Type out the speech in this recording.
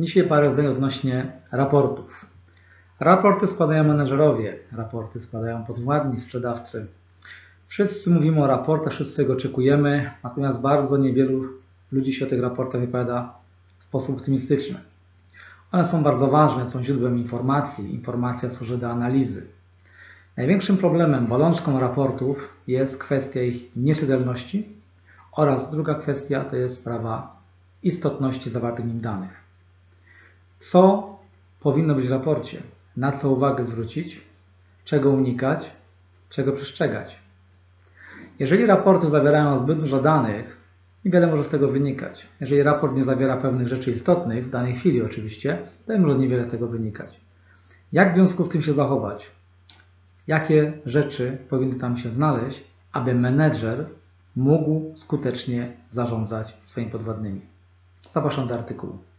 Dzisiaj parę zdań odnośnie raportów. Raporty składają menedżerowie, raporty składają podwładni, sprzedawcy. Wszyscy mówimy o raportach, wszyscy tego oczekujemy, natomiast bardzo niewielu ludzi się o tych raportach wypowiada w sposób optymistyczny. One są bardzo ważne, są źródłem informacji, informacja służy do analizy. Największym problemem, bolączką raportów jest kwestia ich nieczytelności oraz druga kwestia to jest sprawa istotności zawartych w nim danych. Co powinno być w raporcie? Na co uwagę zwrócić? Czego unikać? Czego przestrzegać? Jeżeli raporty zawierają zbyt dużo danych, niewiele może z tego wynikać. Jeżeli raport nie zawiera pewnych rzeczy istotnych, w danej chwili oczywiście, to może niewiele z tego wynikać. Jak w związku z tym się zachować? Jakie rzeczy powinny tam się znaleźć, aby menedżer mógł skutecznie zarządzać swoimi podwładnymi? Zapraszam do artykułu.